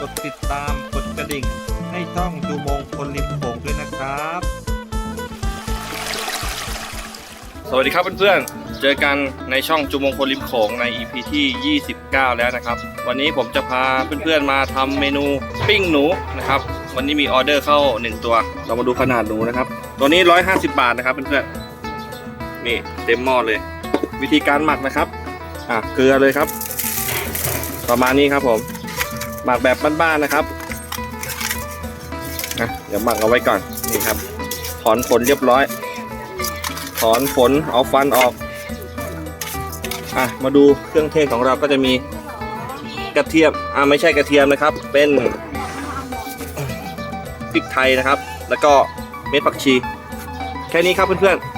กดติดตามกดกระดิ่ง ให้ช่องจูมงคนริมโขงด้วยนะครับ สวัสดีครับเพื่อนๆ เจอกันในช่องจูมงคลริมโขงใน EP ที่ 29 แล้วนะครับ วันนี้ผมจะพาเพื่อนๆมาทำเมนูปิ้งหนูนะครับ วันนี้มีออเดอร์เข้า 1 ตัว เรามาดูขนาดหนูนะครับ ตัวนี้ 150 บาทนะครับเพื่อนๆ นี่เต็มหม้อเลย วิธีการหมักนะครับ อะเกลือเลยครับ ประมาณนี้ครับผม หมักแบบบ้านๆนะครับอะเดี๋ยวหมักเอาไว้ก่อนนี่ครับ ถอนขนเรียบร้อย ถอนขนเอาฟันออกอะมาดูเครื่องเทศของเราก็จะมีกระเทียมอะไม่ใช่กระเทียมนะครับ เป็นพริกไทยนะครับ แล้วก็เม็ดผักชี แค่นี้ครับเพื่อนๆ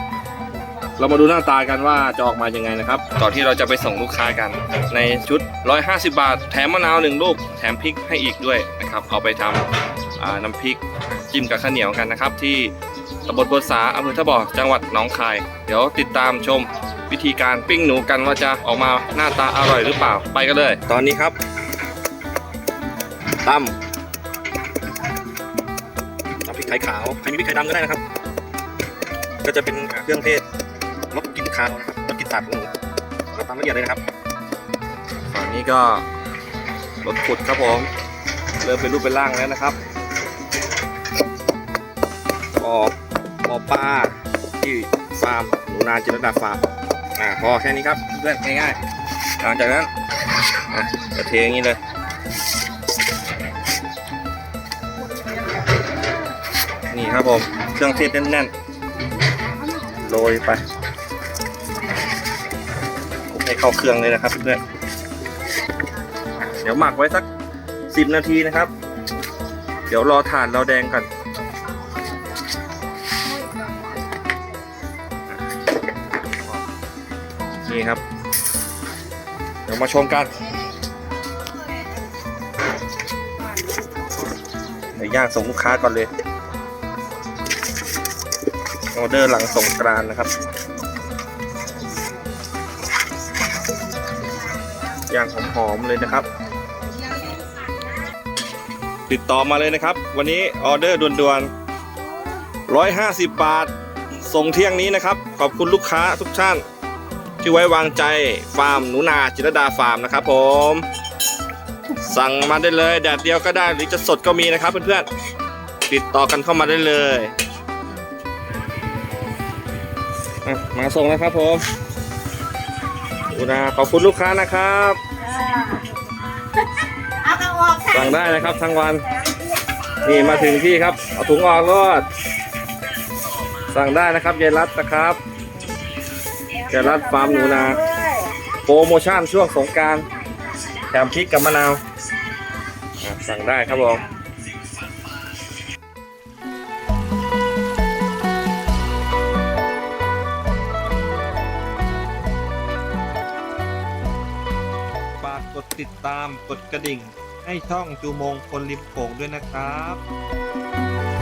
เรามาดูหน้าตากันว่าจะออกมายังไงนะครับก่อนที่เราจะไปส่งลูกค้ากัน ในชุด 150 บาท แถมมะนาวหนึ่งลูก แถมพริกให้อีกด้วยนะครับ เอาไปทำน้ำพริกจิ้มกับข้าวเหนียวกันนะครับ ที่ตำบลบัวสาอำเภอท่าบ่อจังหวัดหนองคาย เดี๋ยวติดตามชมวิธีการปิ้งหนูกันว่าจะออกมาหน้าตาอร่อยหรือเปล่าไปกันเลย ตอนนี้ครับตำตำพริกไทยขาวใครมีพริกไทยดำก็ได้นะครับ ก็จะเป็นเครื่องเทศ ลดกลิ่นคาวนะครับลดกลิ่นสาบของหนูเราตำละเอียดเลยนะครับฝั่งนี้ก็รถขุดครับผม เริ่มเป็นรูปเป็นร่างแล้วนะครับออกหมอปลาที่ฟาร์มหนูนาจิรดาฟาร์มอ่าพอแค่นี้ครับเพื่อนง่ายๆหลังจากนั้นอะจะเทอย่างนี้เลยนี่ครับผมเครื่องเทศแน่นๆโรยไป ให้เข้าเครื่องเลยนะครับเพื่อนเดี๋ยวหมักไว้สัก10นาทีนะครับ เดี๋ยวรอถ่านเราแดงก่อนนี่ครับ เดี๋ยวมาชมกันเดี๋ยวย่างส่งลูกค้าก่อนเลยออเดอร์หลังสงกรานนะครับ อย่างหอมๆเลยนะครับ ติดต่อมาเลยนะครับ วันนี้ออเดอร์ด่วนๆ150 บาท ส่งเที่ยงนี้นะครับ ขอบคุณลูกค้าทุกท่าน ที่ไว้วางใจฟาร์มหนูนาจิรดาฟาร์มนะครับ ผม สั่งมาได้เลยแดดเดียวก็ได้หรือจะสดก็มีนะครับ เพื่อนๆติดต่อกันเข้ามาได้เลยมาส่งนะครับผม หนูนาขอบคุณลูกค้านะครับเอาเอาออกค่ะสั่งได้นะครับทั้งวัน นี่มาถึงที่ครับ เอาถุงออกรอดสั่งได้นะครับยายรัตนะครับยายรัตฟาร์มหนูนา โปรโมชั่นช่วงสงกรารแถมพริกกับมะนาวอะสั่งได้ครับผม กดติดตามกดกระดิ่ง ให้ช่องจูมงคนริมโขงด้วยนะครับ